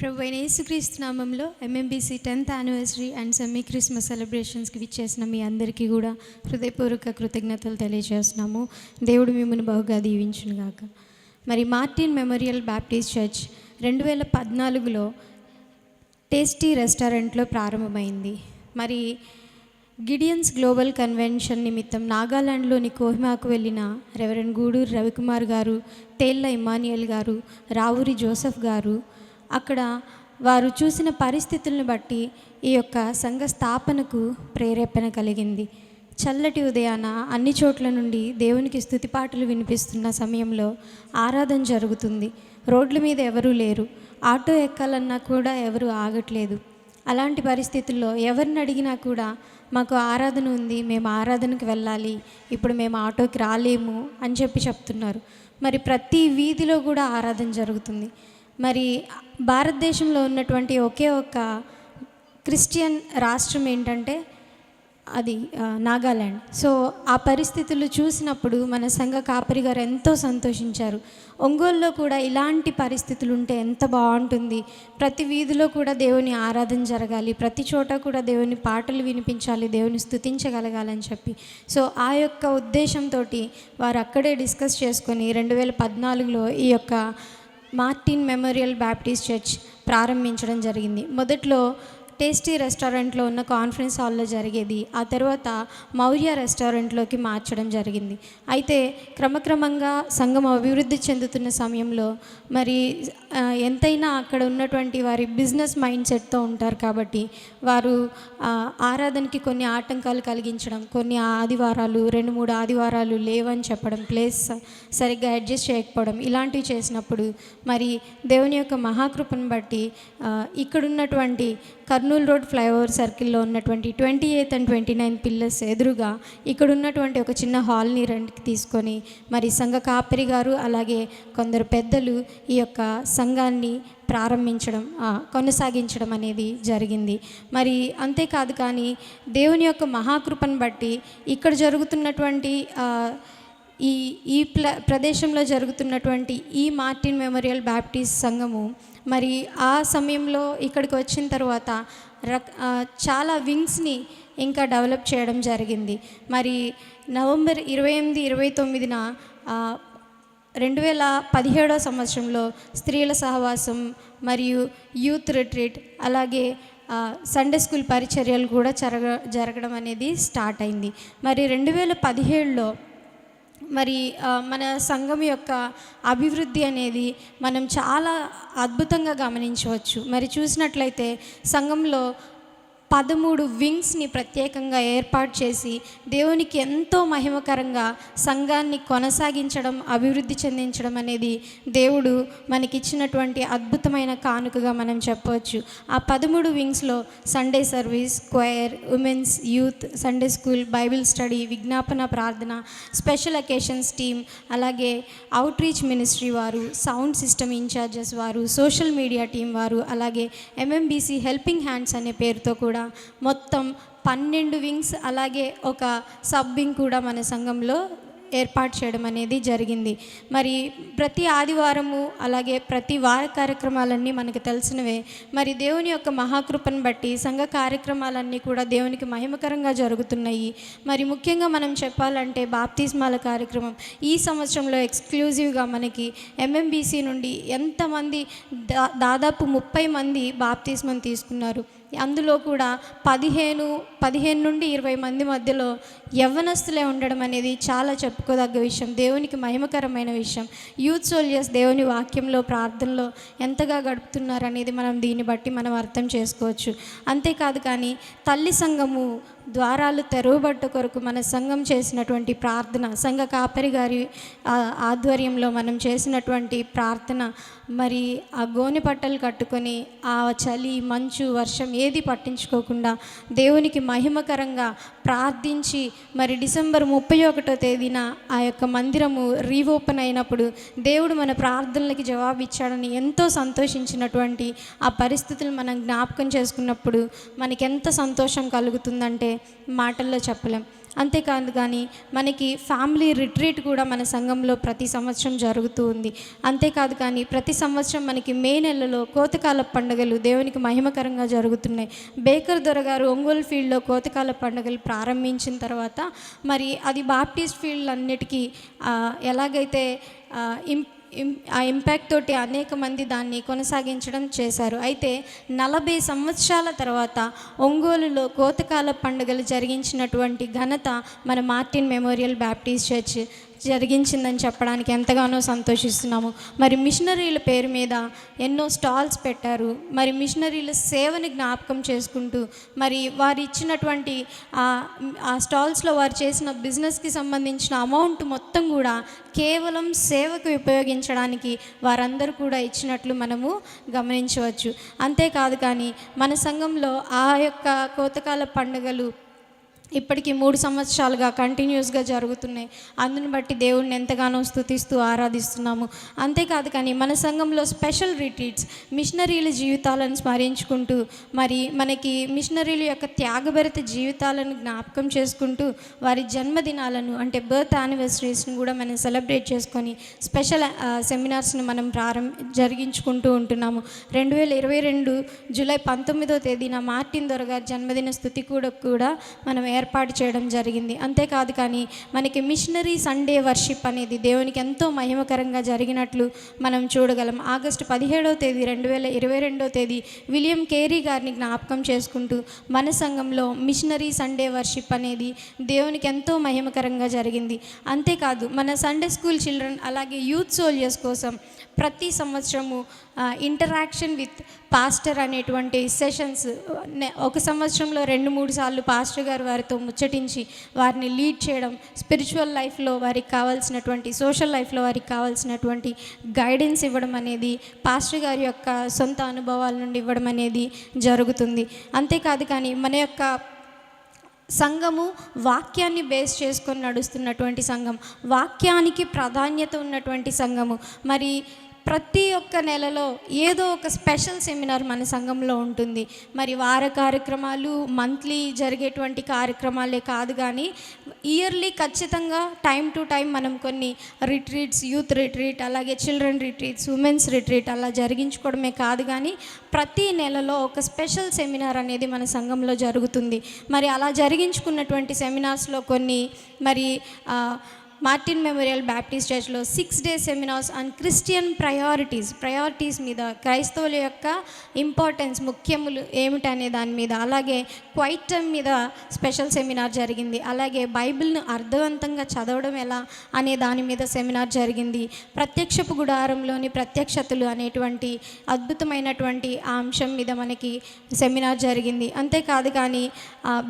ప్రభు అయిన యేసుక్రీస్తు నామంలో MMBC tenth anniversary and semi Christmas సెలబ్రేషన్స్కి విచ్చేసిన మీ అందరికీ కూడా హృదయపూర్వక కృతజ్ఞతలు తెలియజేస్తున్నాము. దేవుడు మిమ్మల్ని బహుగా దీవించునుగాక మరి మార్టిన్ మెమోరియల్ బ్యాప్టిస్ట్ చర్చ్ రెండు వేల పద్నాలుగులో టేస్టీ రెస్టారెంట్లో ప్రారంభమైంది. మరి గిడియన్స్ గ్లోబల్ కన్వెన్షన్ నిమిత్తం నాగాలాండ్లోని కోహిమాకు వెళ్ళిన రెవరెండ్ గూడూరు రవికుమార్ గారు తేళ్ళ ఇమానియల్ గారు రావురి జోసెఫ్ గారు అక్కడ వారు చూసిన పరిస్థితులను బట్టి ఈ యొక్క సంఘ స్థాపనకు ప్రేరేపణ కలిగింది. చల్లటి ఉదయాన అన్ని చోట్ల నుండి దేవునికి స్థుతిపాటలు వినిపిస్తున్న సమయంలో ఆరాధన జరుగుతుంది. రోడ్ల మీద ఎవరూ లేరు. ఆటో ఎక్కాలన్నా కూడా ఎవరు ఆగట్లేదు. అలాంటి పరిస్థితుల్లో ఎవరిని అడిగినా కూడా మాకు ఆరాధన ఉంది మేము ఆరాధనకు వెళ్ళాలి ఇప్పుడు మేము ఆటోకి రాలేము అని చెప్పి చెప్తున్నారు. మరి ప్రతి వీధిలో కూడా ఆరాధన జరుగుతుంది. మరి భారతదేశంలో ఉన్నటువంటి ఒకే ఒక్క క్రిస్టియన్ రాష్ట్రం ఏంటంటే అది నాగాల్యాండ్ సో ఆ పరిస్థితులు చూసినప్పుడు మన సంఘ కాపరి గారు ఎంతో సంతోషించారు. ఒంగోలులో కూడా ఇలాంటి పరిస్థితులు ఉంటే ఎంత బాగుంటుంది. ప్రతి వీధిలో కూడా దేవుని ఆరాధన జరగాలి. ప్రతి చోట కూడా దేవుని పాటలు వినిపించాలి. దేవుని స్తుతించగలగాలని చెప్పి. సో ఆ యొక్క ఉద్దేశంతో వారు అక్కడే డిస్కస్ చేసుకొని రెండు వేల పద్నాలుగులో ఈ యొక్క మార్టిన్ మెమోరియల్ బ్యాప్టిస్ట్ చర్చ్ ప్రారంభించడం జరిగింది. మొదట్లో టేస్టీ రెస్టారెంట్లో ఉన్న కాన్ఫరెన్స్ హాల్లో జరిగేది. ఆ తర్వాత మౌర్య రెస్టారెంట్లోకి మార్చడం జరిగింది. అయితే క్రమక్రమంగా సంఘం అభివృద్ధి చెందుతున్న సమయంలో మరి ఎంతైనా అక్కడ ఉన్నటువంటి వారి బిజినెస్ మైండ్ సెట్తో ఉంటారు కాబట్టి వారు ఆరాధనకి కొన్ని ఆటంకాలు కలిగించడం కొన్ని ఆదివారాలు రెండు మూడు ఆదివారాలు లేవని చెప్పడం ప్లేస్ సరిగ్గా అడ్జస్ట్ చేయకపోవడం ఇలాంటివి చేసినప్పుడు మరి దేవుని యొక్క మహాకృపను బట్టి ఇక్కడున్నటువంటి కర్నూలు రోడ్ ఫ్లైఓవర్ సర్కిల్లో ఉన్నటువంటి twenty eighth and twenty nine pillars ఎదురుగా ఇక్కడ ఉన్నటువంటి ఒక చిన్న హాల్ని రెంట్కి తీసుకొని మరి సంఘ కాపరి గారు అలాగే కొందరు పెద్దలు ఈ యొక్క సంఘాన్ని ప్రారంభించడం కొనసాగించడం అనేది జరిగింది. మరి అంతేకాదు కానీ దేవుని యొక్క మహాకృపను బట్టి ఇక్కడ జరుగుతున్నటువంటి ఈ ఈ ప్ల ప్రదేశంలో జరుగుతున్నటువంటి ఈ మార్టిన్ మెమోరియల్ బ్యాప్టిస్ట్ సంఘము మరి ఆ సమయంలో ఇక్కడికి వచ్చిన తర్వాత రక్ చాలా వింగ్స్ని ఇంకా డెవలప్ చేయడం జరిగింది. మరి నవంబర్ ఇరవై ఎనిమిది ఇరవై తొమ్మిదిన రెండు వేల పదిహేడో సంవత్సరంలో స్త్రీల సహవాసం మరియు యూత్ రిట్రీట్ అలాగే సండే స్కూల్ పరిచర్యలు కూడా జరగ జరగడం అనేది స్టార్ట్ అయింది. మరి రెండు వేల పదిహేడులో మరి మన సంఘం యొక్క అభివృద్ధి అనేది మనం చాలా అద్భుతంగా గమనించవచ్చు. మరి చూసినట్లయితే సంఘంలో పదమూడు వింగ్స్ని ప్రత్యేకంగా ఏర్పాటు చేసి దేవునికి ఎంతో మహిమకరంగా సంఘాన్ని కొనసాగించడం అభివృద్ధి చెందించడం అనేది దేవుడు మనకిచ్చినటువంటి అద్భుతమైన కానుకగా మనం చెప్పవచ్చు. ఆ పదమూడు వింగ్స్లో Sunday service choir women's youth Sunday school Bible study విజ్ఞాపన ప్రార్థన స్పెషల్ అకేషన్స్ టీమ్ అలాగే అవుట్ రీచ్ మినిస్ట్రీ వారు సౌండ్ సిస్టమ్ ఇన్ఛార్జెస్ వారు సోషల్ మీడియా టీం వారు అలాగే ఎంఎంబీసీ హెల్పింగ్ హ్యాండ్స్ అనే పేరుతో కూడా మొత్తం పన్నెండు వింగ్స్ అలాగే ఒక సబ్ వింగ్ కూడా మన సంఘంలో ఏర్పాటు చేయడం అనేది జరిగింది. మరి ప్రతి ఆదివారము అలాగే ప్రతి వార కార్యక్రమాలన్నీ మనకు తెలిసినవే. మరి దేవుని యొక్క మహాకృపను బట్టి సంఘ కార్యక్రమాలన్నీ కూడా దేవునికి మహిమకరంగా జరుగుతున్నాయి. మరి ముఖ్యంగా మనం చెప్పాలంటే బాప్తిస్మాల కార్యక్రమం ఈ సంవత్సరంలో ఎక్స్క్లూజివ్గా మనకి ఎంఎంబీసీ నుండి ఎంతమంది దా దాదాపు ముప్పై మంది బాప్తిస్మం తీసుకున్నారు. అందులో కూడా పదిహేను పదిహేను నుండి ఇరవై మంది మధ్యలో యవ్వనస్తులే ఉండడం అనేది చాలా చెప్పుకోదగ్గ విషయం దేవునికి మహిమకరమైన విషయం. యూత్ సోల్జర్స్ దేవుని వాక్యంలో ప్రార్థనలో ఎంతగా గడుపుతున్నారు అనేది మనం దీన్ని బట్టి మనం అర్థం చేసుకోవచ్చు. అంతేకాదు కానీ తల్లి సంఘము ద్వారాలు తెరవబట్ట కొరకు మన సంఘం చేసినటువంటి ప్రార్థన సంఘ కాపరి గారి ఆధ్వర్యంలో మనం చేసినటువంటి ప్రార్థన మరి ఆ గోనె పట్టలు కట్టుకొని ఆ చలి మంచు వర్షం ఏది పట్టించుకోకుండా దేవునికి మహిమకరంగా ప్రార్థించి మరి డిసెంబర్ ముప్పై ఒకటో తేదీన ఆ యొక్క మందిరము రీఓపెన్ అయినప్పుడు దేవుడు మన ప్రార్థనలకి జవాబు ఇచ్చాడని ఎంతో సంతోషించినటువంటి ఆ పరిస్థితులు మనం జ్ఞాపకం చేసుకున్నప్పుడు మనకెంత సంతోషం కలుగుతుందంటే మాటల్లో చెప్పలేం. అంతేకాదు కానీ మనకి ఫ్యామిలీ రిట్రీట్ కూడా మన సంఘంలో ప్రతి సంవత్సరం జరుగుతూ ఉంది. అంతేకాదు కానీ ప్రతి సంవత్సరం మనకి మే నెలలో కోతకాల పండుగలు దేవునికి మహిమకరంగా జరుగుతున్నాయి. బేకర్ దొరగారు ఒంగోలు ఫీల్డ్లో కోతకాల పండుగలు ప్రారంభించిన తర్వాత మరి అది బాప్టిస్ట్ ఫీల్డ్ అన్నిటికీ ఎలాగైతే ఇం- ఆ ఇంపాక్ట్ తోటి అనేక మంది దాన్ని కొనసాగించడం చేశారు. అయితే నలభై సంవత్సరాల తర్వాత ఒంగోలులో కోతకాల పండుగలు జరిగించినటువంటి ఘనత మన మార్టిన్ మెమోరియల్ బ్యాప్టిస్ట్ చర్చ్ జరిగించిందని చెప్పడానికి ఎంతగానో సంతోషిస్తున్నాము. మరి మిషనరీల పేరు మీద ఎన్నో స్టాల్స్ పెట్టారు. మరి మిషనరీల సేవని జ్ఞాపకం చేసుకుంటూ మరి వారు ఇచ్చినటువంటి ఆ స్టాల్స్లో వారు చేసిన బిజినెస్కి సంబంధించిన అమౌంట్ మొత్తం కూడా కేవలం సేవకు ఉపయోగించడానికి వారందరూ కూడా ఇచ్చినట్లు మనము గమనించవచ్చు. అంతేకాదు కానీ మన సంఘంలో ఆ యొక్క కోతకాల పండుగలు ఇప్పటికీ మూడు సంవత్సరాలుగా కంటిన్యూస్గా జరుగుతున్నాయి. అందుని బట్టి దేవుడిని ఎంతగానో స్థుతిస్తూ ఆరాధిస్తున్నాము. అంతేకాదు కానీ మన సంఘంలో స్పెషల్ రిట్రీట్స్ మిషనరీల జీవితాలను స్మరించుకుంటూ మరి మనకి మిషనరీల యొక్క త్యాగభరిత జీవితాలను జ్ఞాపకం చేసుకుంటూ వారి జన్మదినాలను అంటే బర్త్ యానివర్సరీస్ని కూడా మనం సెలబ్రేట్ చేసుకొని స్పెషల్ సెమినార్స్ని మనం ప్రారంభ జరిగించుకుంటూ ఉంటున్నాము. రెండు వేల ఇరవై రెండు జూలై పంతొమ్మిదో తేదీన మార్టిన్ దొరగారి జన్మదిన స్థుతి కూడా కూడా మనం ఏర్పాటు చేయడం జరిగింది. అంతేకాదు కానీ మనకి మిషనరీ సండే వర్షిప్ అనేది దేవునికి ఎంతో మహిమకరంగా జరిగినట్లు మనం చూడగలం. ఆగస్టు పదిహేడవ తేదీ రెండు వేల ఇరవై రెండవ తేదీ విలియం కేరీ గారిని జ్ఞాపకం చేసుకుంటూ మన సంఘంలో మిషనరీ సండే వర్షిప్ అనేది దేవునికి ఎంతో మహిమకరంగా జరిగింది. అంతేకాదు మన సండే స్కూల్ చిల్డ్రన్ అలాగే యూత్ సోల్జర్స్ కోసం ప్రతి సంవత్సరము ఇంటరాక్షన్ విత్ పాస్టర్ అనేటువంటి సెషన్స్ ఒక సంవత్సరంలో రెండు మూడు సార్లు పాస్టర్ గారు వారితో ముచ్చటించి వారిని లీడ్ చేయడం స్పిరిచువల్ లైఫ్లో వారికి కావాల్సినటువంటి సోషల్ లైఫ్లో వారికి కావాల్సినటువంటి గైడెన్స్ ఇవ్వడం అనేది పాస్టర్ గారి యొక్క సొంత అనుభవాల నుండి ఇవ్వడం అనేది జరుగుతుంది. అంతేకాదు కానీ మన యొక్క సంఘము వాక్యాన్ని బేస్ చేసుకొని నడుస్తున్నటువంటి సంఘం వాక్యానికి ప్రాధాన్యత ఉన్నటువంటి సంఘము. మరి ప్రతి ఒక్క నెలలో ఏదో ఒక స్పెషల్ సెమినార్ మన సంఘంలో ఉంటుంది. మరి వార కార్యక్రమాలు మంత్లీ జరిగేటువంటి కార్యక్రమాలే కాదు కానీ ఇయర్లీ ఖచ్చితంగా టైం టు టైం మనం కొన్ని రిట్రీట్స్ యూత్ రిట్రీట్ అలాగే చిల్డ్రన్ రిట్రీట్స్ ఉమెన్స్ రిట్రీట్ అలా జరిగించుకోవడమే కాదు కానీ ప్రతి నెలలో ఒక స్పెషల్ సెమినార్ అనేది మన సంఘంలో జరుగుతుంది. మరి అలా జరిగించుకున్నటువంటి సెమినార్స్లో కొన్ని మరి మార్టిన్ మెమోరియల్ బ్యాప్టిస్ట్ చర్చ్లో six day seminars and Christian priorities priorities మీద క్రైస్తవుల యొక్క ఇంపార్టెన్స్ ముఖ్యములు ఏమిటనే దాని మీద అలాగే క్వైట్ టైం మీద స్పెషల్ సెమినార్ జరిగింది. అలాగే బైబిల్ను అర్థవంతంగా చదవడం ఎలా అనే దాని మీద సెమినార్ జరిగింది. ప్రత్యక్షపు గుడారంలోని ప్రత్యక్షతలు అనేటువంటి అద్భుతమైనటువంటి ఆ అంశం మీద మనకి సెమినార్ జరిగింది. అంతేకాదు కానీ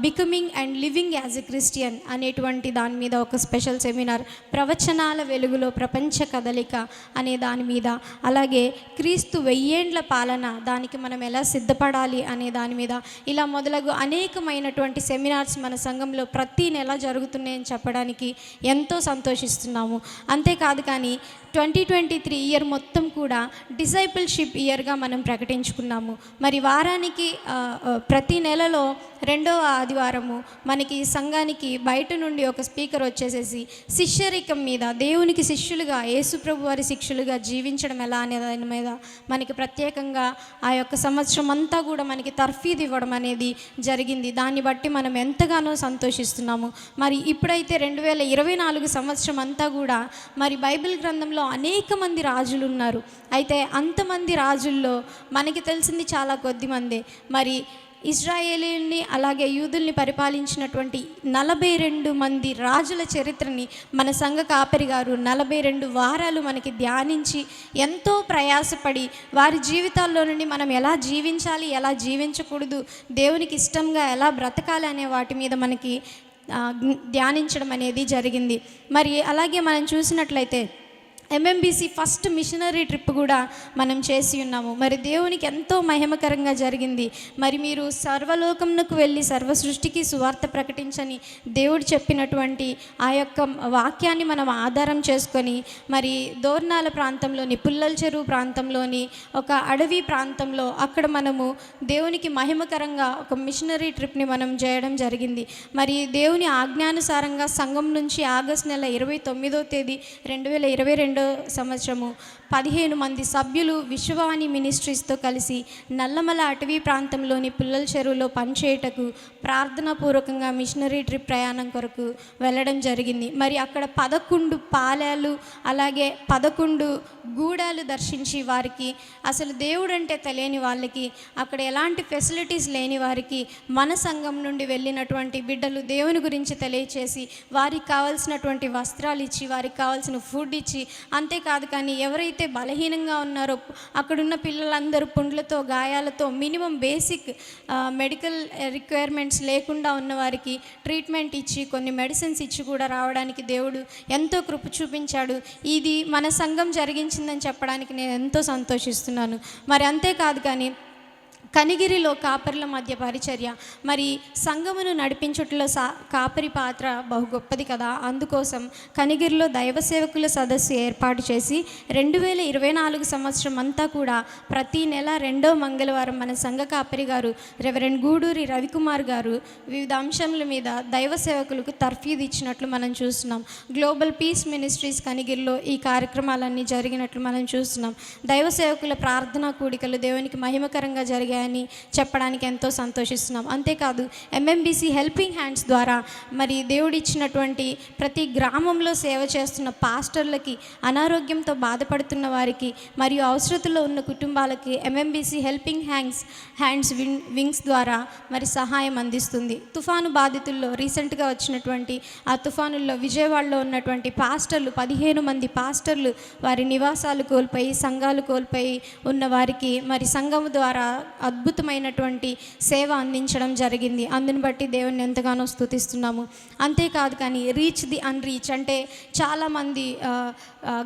becoming and living as a Christian అనేటువంటి దాని మీద ఒక స్పెషల్ సెమినార్ ప్రవచనాల వెలుగులో ప్రపంచ కదలిక అనే దాని మీద అలాగే క్రీస్తు వెయ్యేండ్ల పాలన దానికి మనం ఎలా సిద్ధపడాలి అనే దాని మీద ఇలా మొదలగు అనేకమైనటువంటి సెమినార్స్ మన సంఘంలో ప్రతి నెల జరుగుతున్నాయని చెప్పడానికి ఎంతో సంతోషిస్తున్నాము. అంతేకాదు కానీ ట్వంటీ ట్వంటీ త్రీ ఇయర్ మొత్తం కూడా డిసైపుల్షిప్ ఇయర్గా మనం ప్రకటించుకున్నాము. మరి వారానికి ప్రతి నెలలో రెండవ ఆదివారము మనకి సంఘానికి బయట నుండి ఒక స్పీకర్ వచ్చేసేసి శిష్యరికం మీద దేవునికి శిష్యులుగా యేసుప్రభు వారి శిష్యులుగా జీవించడం ఎలా అనే దాని మీద మనకి ప్రత్యేకంగా ఆ యొక్క సంవత్సరం అంతా కూడా మనకి తర్ఫీదు ఇవ్వడం అనేది జరిగింది. దాన్ని బట్టి మనం ఎంతగానో సంతోషిస్తున్నాము. మరి ఇప్పుడైతే రెండు వేల ఇరవై నాలుగు సంవత్సరం అంతా కూడా మరి బైబిల్ గ్రంథంలో అనేక మంది రాజులు ఉన్నారు అయితే అంతమంది రాజుల్లో మనకి తెలిసింది చాలా కొద్ది మందే. మరి ఇజ్రాయేలీల్ని అలాగే యూదుల్ని పరిపాలించినటువంటి నలభై రెండు మంది రాజుల చరిత్రని మన సంఘ కాపరి గారు నలభై రెండు వారాలు మనకి ధ్యానించి ఎంతో ప్రయాసపడి వారి జీవితాల్లో నుండి మనం ఎలా జీవించాలి ఎలా జీవించకూడదు దేవునికి ఇష్టంగా ఎలా బ్రతకాలి అనే వాటి మీద మనకి ధ్యానించడం అనేది జరిగింది. మరి అలాగే మనం చూసినట్లయితే ఎంఎంబీసీ ఫస్ట్ మిషనరీ ట్రిప్ కూడా మనం చేసి ఉన్నాము. మరి దేవునికి ఎంతో మహిమకరంగా జరిగింది. మరి మీరు సర్వలోకంకు వెళ్ళి సర్వ సృష్టికి సువార్త ప్రకటించని దేవుడు చెప్పినటువంటి ఆ యొక్క వాక్యాన్ని మనం ఆధారం చేసుకొని మరి దోర్నాల ప్రాంతంలోని పుల్లల చెరువు ప్రాంతంలోని ఒక అడవి ప్రాంతంలో అక్కడ మనము దేవునికి మహిమకరంగా ఒక మిషనరీ ట్రిప్ని మనం చేయడం జరిగింది. మరి దేవుని ఆజ్ఞానుసారంగా సంఘం నుంచి ఆగస్ట్ నెల ఇరవై తొమ్మిదో తేదీ రెండు వేల ఇరవై రెండో సంవత్సరము. పదిహేను మంది సభ్యులు విశ్వవాణి మినిస్ట్రీస్తో కలిసి నల్లమల అటవీ ప్రాంతంలోని పుల్లల చెరువులో పనిచేయటకు ప్రార్థనాపూర్వకంగా మిషనరీ ట్రిప్ ప్రయాణం కొరకు వెళ్ళడం జరిగింది. మరి అక్కడ పదకొండు పాలాలు అలాగే పదకొండు గూడాలు దర్శించి వారికి అసలు దేవుడు అంటే తెలియని వాళ్ళకి అక్కడ ఎలాంటి ఫెసిలిటీస్ లేని వారికి మన సంఘం నుండి వెళ్ళినటువంటి బిడ్డలు దేవుని గురించి తెలియచేసి వారికి కావాల్సినటువంటి వస్త్రాలు ఇచ్చి వారికి కావాల్సిన ఫుడ్ ఇచ్చి అంతేకాదు కానీ ఎవరైతే బలహీనంగా ఉన్నారో అక్కడున్న పిల్లలందరూ పుండ్లతో గాయాలతో మినిమం బేసిక్ మెడికల్ రిక్వైర్మెంట్స్ లేకుండా ఉన్న వారికి ట్రీట్మెంట్ ఇచ్చి కొన్ని మెడిసిన్స్ ఇచ్చి కూడా రావడానికి దేవుడు ఎంతో కృప చూపించాడు. ఇది మన సంఘం జరిగించిందని చెప్పడానికి నేను ఎంతో సంతోషిస్తున్నాను. మరి అంతేకాదు కానీ కనిగిరిలో కాపరుల మధ్య పరిచర్య. మరి సంఘమును నడిపించుటలో సా కాపరి పాత్ర బహు గొప్పది కదా. అందుకోసం కనిగిరిలో దైవ సేవకుల సదస్సు ఏర్పాటు చేసి రెండు వేల ఇరవై నాలుగు సంవత్సరం అంతా కూడా ప్రతి నెల రెండో మంగళవారం మన సంఘ కాపరి గారు రెవరెండ్ గూడూరి రవికుమార్ గారు వివిధ అంశముల మీద దైవ సేవకులకు తర్ఫీదు ఇచ్చినట్లు మనం చూస్తున్నాం. గ్లోబల్ పీస్ మినిస్ట్రీస్ కనిగిరిలో ఈ కార్యక్రమాలన్నీ జరిగినట్లు మనం చూస్తున్నాం. దైవ సేవకుల ప్రార్థనా కూడికలు దేవునికి మహిమకరంగా జరిగాయని చెప్పడానికి ఎంతో సంతోషిస్తున్నాం. అంతేకాదు ఎంఎంబీసీ హెల్పింగ్ హ్యాండ్స్ ద్వారా మరి దేవుడిచ్చినటువంటి ప్రతి గ్రామంలో సేవ చేస్తున్న పాస్టర్లకి అనారోగ్యంతో బాధపడుతున్న వారికి మరియు అవసరతలో ఉన్న కుటుంబాలకి MMBC helping hands hands win wings ద్వారా మరి సహాయం అందిస్తుంది. తుఫాను బాధితుల్లో రీసెంట్గా వచ్చినటువంటి ఆ తుఫానుల్లో విజయవాడలో ఉన్నటువంటి పాస్టర్లు పదిహేను మంది పాస్టర్లు వారి నివాసాలు కోల్పోయి సంఘాలు కోల్పోయి ఉన్న వారికి మరి సంఘం ద్వారా అద్భుతమైనటువంటి సేవ అందించడం జరిగింది. అందుని బట్టి దేవుని ఎంతగానో స్థుతిస్తున్నాము అంతేకాదు కానీ రీచ్ ది అన్ రీచ్ అంటే చాలామంది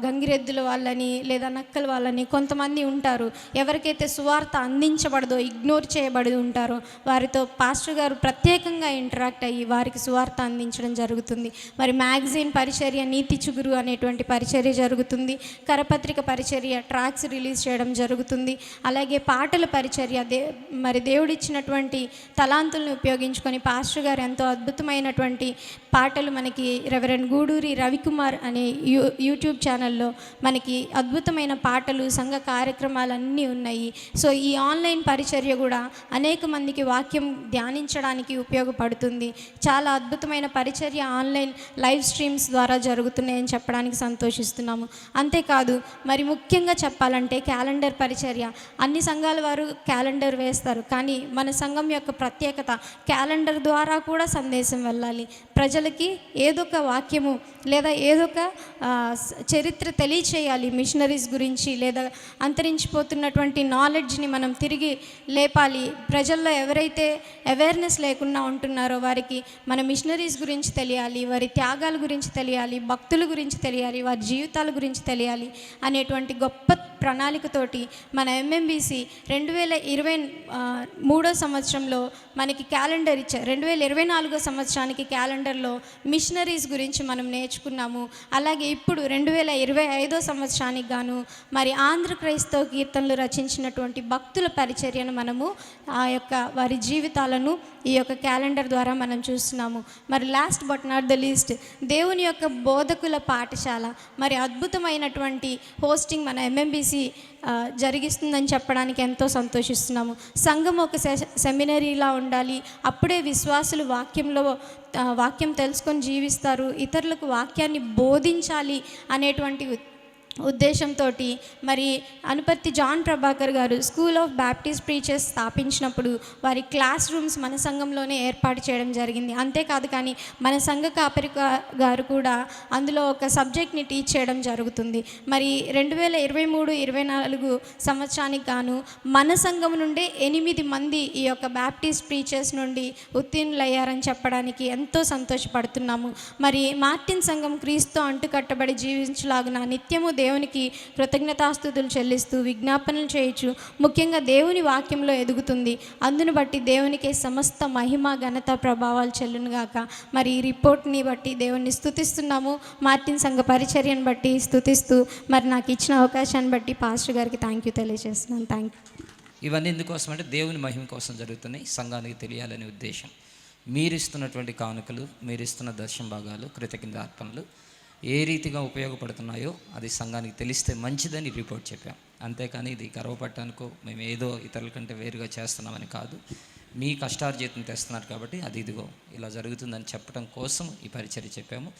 గంగిరెద్దుల వాళ్ళని లేదా నక్కల వాళ్ళని కొంతమంది ఉంటారు. ఎవరికైతే సువార్త అందించబడదో ఇగ్నోర్ చేయబడి ఉంటారో వారితో పాస్టర్ గారు ప్రత్యేకంగా ఇంటరాక్ట్ అయ్యి వారికి సువార్త అందించడం జరుగుతుంది. మరి మ్యాగజైన్ పరిచర్య నీతి చిగురు అనేటువంటి పరిచర్య జరుగుతుంది. కరపత్రిక పరిచర్య ట్రాక్స్ రిలీజ్ చేయడం జరుగుతుంది. అలాగే పాటల పరిచర్య దే మరి దేవుడిచ్చినటువంటి తలాంతులను ఉపయోగించుకొని పాస్టర్ గారు ఎంతో అద్భుతమైనటువంటి పాటలు మనకి రెవరెండ్ గూడూరి రవికుమార్ అనే యూ యూట్యూబ్ ఛానల్లో మనకి అద్భుతమైన పాటలు సంఘ కార్యక్రమాలన్నీ ఉన్నాయి. సో ఈ ఆన్లైన్ పరిచర్య కూడా అనేక మందికి వాక్యం ధ్యానించడానికి ఉపయోగపడుతుంది. చాలా అద్భుతమైన పరిచర్య ఆన్లైన్ లైవ్ స్ట్రీమ్స్ ద్వారా జరుగుతున్నాయని చెప్పడానికి సంతోషిస్తున్నాము. అంతేకాదు మరి ముఖ్యంగా చెప్పాలంటే క్యాలెండర్ పరిచర్య. అన్ని సంఘాల వారు క్యాలెండర్ వేస్తారు. కానీ మన సంఘం యొక్క ప్రత్యేకత క్యాలెండర్ ద్వారా కూడా సందేశం వెళ్ళాలి. ప్రజలకి ఏదో ఒక వాక్యము లేదా ఏదో ఒక చరిత్ర తెలియచేయాలి మిషనరీస్ గురించి లేదా అంతరించిపోతున్నటువంటి నాలెడ్జ్ని మనం తిరిగి లేపాలి. ప్రజల్లో ఎవరైతే అవేర్నెస్ లేకుండా ఉంటున్నారో వారికి మన మిషనరీస్ గురించి తెలియాలి వారి త్యాగాల గురించి తెలియాలి భక్తుల గురించి తెలియాలి వారి జీవితాల గురించి తెలియాలి అనేటువంటి గొప్ప ప్రణాళికతోటి మన ఎంఎంబీసీ రెండు వేల ఇరవై మూడో సంవత్సరంలో మనకి క్యాలెండర్ ఇచ్చారు. రెండు వేల ఇరవై నాలుగో సంవత్సరానికి క్యాలెండర్ క్యాలెండర్లో మిషనరీస్ గురించి మనం నేర్చుకున్నాము. అలాగే ఇప్పుడు రెండు వేల ఇరవై ఐదో సంవత్సరానికి గాను మరి ఆంధ్ర క్రైస్తవ కీర్తనలు రచించినటువంటి భక్తుల పరిచర్యను మనము ఆ యొక్క వారి జీవితాలను ఈ యొక్క క్యాలెండర్ ద్వారా మనం చూస్తున్నాము. మరి last but not the least దేవుని యొక్క బోధకుల పాఠశాల. మరి అద్భుతమైనటువంటి హోస్టింగ్ మన ఎంఎంబీసీ జరిగిస్తుందని చెప్పడానికి ఎంతో సంతోషిస్తున్నాము. సంఘం ఒక సె- సెమినరీలా ఉండాలి. అప్పుడే విశ్వాసులు వాక్యంలో వాక్యం తెలుసుకొని జీవిస్తారు ఇతరులకు వాక్యాన్ని బోధించాలి అనేటువంటి ఉద్దేశంతో మరి అనుపత్తి జాన్ ప్రభాకర్ గారు స్కూల్ ఆఫ్ బ్యాప్టిస్ట్ ప్రీచర్స్ స్థాపించినప్పుడు వారి క్లాస్ రూమ్స్ మన సంఘంలోనే ఏర్పాటు చేయడం జరిగింది. అంతేకాదు కానీ మన సంఘ కాపరి గారు కూడా అందులో ఒక సబ్జెక్ట్ని టీచ్ చేయడం జరుగుతుంది. మరి రెండు వేల ఇరవై మూడు ఇరవై నాలుగు సంవత్సరానికి గాను మన సంఘం నుండే ఎనిమిది మంది ఈ యొక్క బ్యాప్టిస్ట్ ప్రీచర్స్ నుండి ఉత్తీర్ణులయ్యారని చెప్పడానికి ఎంతో సంతోషపడుతున్నాము. మరి మార్టిన్ సంఘం క్రీస్తు అంటుకట్టబడి జీవించలాగున నిత్యము దేవునికి కృతజ్ఞతాస్థుతులు చెల్లిస్తూ విజ్ఞాపనలు చేయొచ్చు ముఖ్యంగా దేవుని వాక్యంలో ఎదుగుతుంది. అందును బట్టి దేవునికి సమస్త మహిమ ఘనత ప్రభావాలు చెల్లునుగాక మరి ఈ రిపోర్ట్ని బట్టి దేవుణ్ణి స్థుతిస్తున్నాము మార్టిన్ సంఘ పరిచర్యను బట్టి స్థుతిస్తూ మరి నాకు ఇచ్చిన అవకాశాన్ని బట్టి పాస్టర్ గారికి థ్యాంక్ యూ తెలియజేస్తున్నాను. థ్యాంక్ యూ ఇవన్నీ ఎందుకోసం అంటే దేవుని మహిమ కోసం జరుగుతున్నాయి సంఘానికి తెలియాలనే ఉద్దేశం. మీరు ఇస్తున్నటువంటి కానుకలు మీరు ఇస్తున్న దర్శన భాగాలు కృతజ్ఞత అర్పణలు ఏ రీతిగా ఉపయోగపడుతున్నాయో అది సంఘానికి తెలిస్తే మంచిదని రిపోర్ట్ చెప్పాం. అంతేకాని ఇది గర్వపడటానికో మేము ఏదో ఇతరుల కంటే వేరుగా చేస్తున్నామని కాదు. మీ కష్టార్జితం తెస్తున్నారు కాబట్టి అది ఇదిగో ఇలా జరుగుతుందని చెప్పడం కోసం ఈ పరిచర్య చెప్పాము.